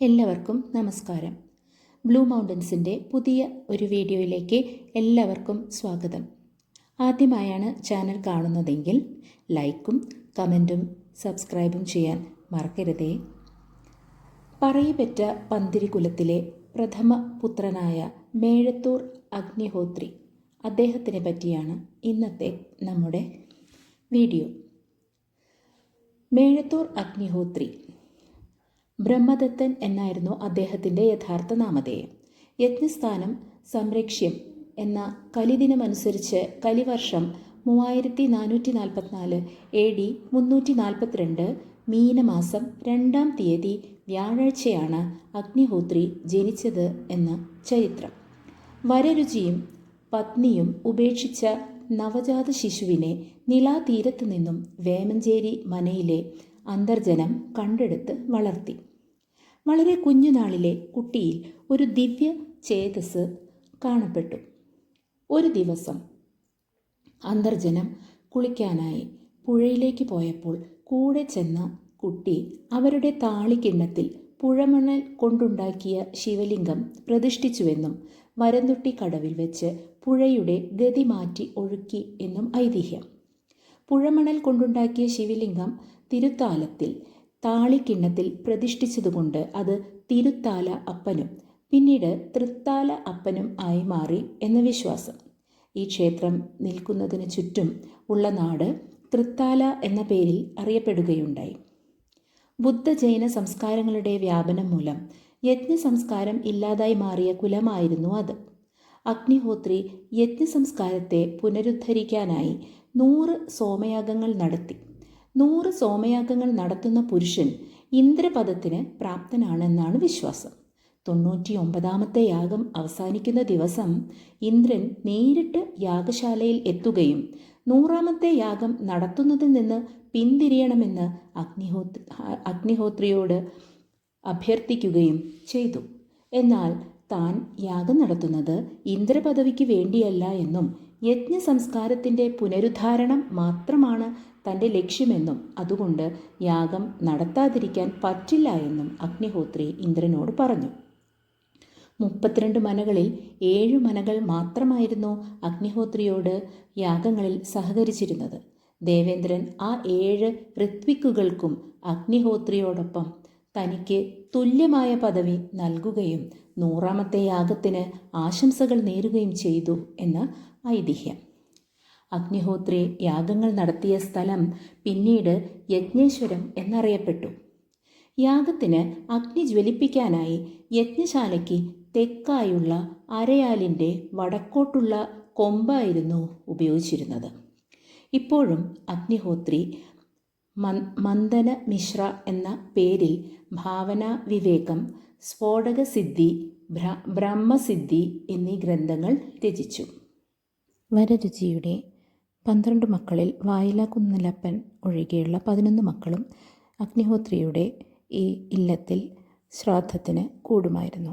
എല്ലാവർക്കും നമസ്കാരം. ബ്ലൂ മൗണ്ടൻസിന്റെ പുതിയ ഒരു വീഡിയോയിലേക്ക് എല്ലാവർക്കും സ്വാഗതം. ആദ്യമായാണ് ചാനൽ കാണുന്നതെങ്കിൽ ലൈക്കും കമന്റും സബ്സ്ക്രൈബും ചെയ്യാൻ മറക്കരുതേ. പറയപെറ്റ പന്തിരികുലത്തിലെ പ്രഥമ പുത്രനായ മേഴത്തൂർ അഗ്നിഹോത്രി അദ്ദേഹത്തിനെ പറ്റിയാണ് ഇന്നത്തെ നമ്മുടെ വീഡിയോ. മേഴത്തൂർ അഗ്നിഹോത്രി ബ്രഹ്മദത്തൻ എന്നായിരുന്നു അദ്ദേഹത്തിന്റെ യഥാർത്ഥ നാമധേയം. യജ്ഞസ്ഥാനം സംരക്ഷ്യം എന്ന കലിദിനമനുസരിച്ച് കലിവർഷം മൂവായിരത്തി നാനൂറ്റി നാൽപ്പത്തിനാല് എ ഡി മുന്നൂറ്റി നാൽപ്പത്തിരണ്ട് മീനമാസം രണ്ടാം തീയതി വ്യാഴാഴ്ചയാണ് അഗ്നിഹോത്രി ജനിച്ചത് എന്ന് ചരിത്രം. വരരുചിയും പത്നിയും ഉപേക്ഷിച്ച നവജാത ശിശുവിനെ നിലാതീരത്തു നിന്നും വേമഞ്ചേരി മനയിലെ അന്തർജനം കണ്ടെടുത്ത് വളർത്തി. വളരെ കുഞ്ഞുനാളിലെ കുട്ടിയിൽ ഒരു ദിവ്യ ചേതസ് കാണപ്പെട്ടു. ഒരു ദിവസം അന്തർജനം കുളിക്കാനായി പുഴയിലേക്ക് പോയപ്പോൾ കൂടെ ചെന്ന കുട്ടി അവരുടെ താളിക്കിണ്ണത്തിൽ പുഴമണൽ കൊണ്ടുണ്ടാക്കിയ ശിവലിംഗം പ്രതിഷ്ഠിച്ചുവെന്നും മരന്തുട്ടി കടവിൽ വെച്ച് പുഴയുടെ ഗതി മാറ്റി ഒഴുക്കി എന്നും ഐതിഹ്യം. പുഴമണൽ കൊണ്ടുണ്ടാക്കിയ ശിവലിംഗം തിരുത്താലത്തിൽ താളിക്കിണ്ണത്തിൽ പ്രതിഷ്ഠിച്ചതുകൊണ്ട് അത് തിരുത്താല അപ്പനും പിന്നീട് തൃത്താല അപ്പനും ആയി മാറി എന്ന വിശ്വാസം. ഈ ക്ഷേത്രം നിൽക്കുന്നതിന് ചുറ്റും ഉള്ള നാട് തൃത്താല എന്ന പേരിൽ അറിയപ്പെടുകയുണ്ടായി. ബുദ്ധ ജൈന സംസ്കാരങ്ങളുടെ വ്യാപനം മൂലം യജ്ഞ സംസ്കാരം ഇല്ലാതായി മാറിയ കുലമായിരുന്നു അത്. അഗ്നിഹോത്രി യജ്ഞ സംസ്കാരത്തെ പുനരുദ്ധരിക്കാനായി നൂറ് സോമയാഗങ്ങൾ നടത്തി. നൂറ് സോമയാഗങ്ങൾ നടത്തുന്ന പുരുഷൻ ഇന്ദ്രപദത്തിന് പ്രാപ്തനാണെന്നാണ് വിശ്വാസം. തൊണ്ണൂറ്റി ഒമ്പതാമത്തെ യാഗം അവസാനിക്കുന്ന ദിവസം ഇന്ദ്രൻ നേരിട്ട് യാഗശാലയിൽ എത്തുകയും നൂറാമത്തെ യാഗം നടത്തുന്നതിൽ നിന്ന് പിന്തിരിയണമെന്ന് അഗ്നിഹോത്രി അഗ്നിഹോത്രിയോട് അഭ്യർത്ഥിക്കുകയും ചെയ്തു. എന്നാൽ താൻ യാഗം നടത്തുന്നത് ഇന്ദ്രപദവിക്ക് വേണ്ടിയല്ല എന്നും യജ്ഞ സംസ്കാരത്തിന്റെ പുനരുദ്ധാരണം മാത്രമാണ് തന്റെ ലക്ഷ്യമെന്നും അതുകൊണ്ട് യാഗം നടത്താതിരിക്കാൻ പറ്റില്ല എന്നും അഗ്നിഹോത്രി ഇന്ദ്രനോട് പറഞ്ഞു. മുപ്പത്തിരണ്ട് മനകളിൽ ഏഴു മനകൾ മാത്രമായിരുന്നു അഗ്നിഹോത്രിയോട് യാഗങ്ങളിൽ സഹകരിച്ചിരുന്നത്. ദേവേന്ദ്രൻ ആ ഏഴ് ഋത്വിക്കുകൾക്കും അഗ്നിഹോത്രിയോടൊപ്പം തനിക്ക് തുല്യമായ പദവി നൽകുകയും നൂറാമത്തെ യാഗത്തിന് ആശംസകൾ നേരുകയും ചെയ്തു എന്ന് ഐതിഹ്യം. അഗ്നിഹോത്രി യാഗങ്ങൾ നടത്തിയ സ്ഥലം പിന്നീട് യജ്ഞേശ്വരം എന്നറിയപ്പെട്ടു. യാഗത്തിന് അഗ്നി ജ്വലിപ്പിക്കാനായി യജ്ഞശാലയ്ക്ക് തെക്കായുള്ള അരയാലിന്റെ വടക്കോട്ടുള്ള കൊമ്പായിരുന്നു ഉപയോഗിച്ചിരുന്നത്. ഇപ്പോഴും അഗ്നിഹോത്രി മന്ദന മിശ്ര എന്ന പേരിൽ ഭാവന വിവേകം സ്ഫോടകസിദ്ധി ബ്രഹ്മസിദ്ധി എന്നീ ഗ്രന്ഥങ്ങൾ രചിച്ചു. വരരുചിയുടെ പന്ത്രണ്ട് മക്കളിൽ വായില കുന്നലപ്പൻ ഒഴികെയുള്ള പതിനൊന്ന് മക്കളും അഗ്നിഹോത്രിയുടെ ഈ ഇല്ലത്തിൽ ശ്രാദ്ധത്തിന് കൂടുമായിരുന്നു.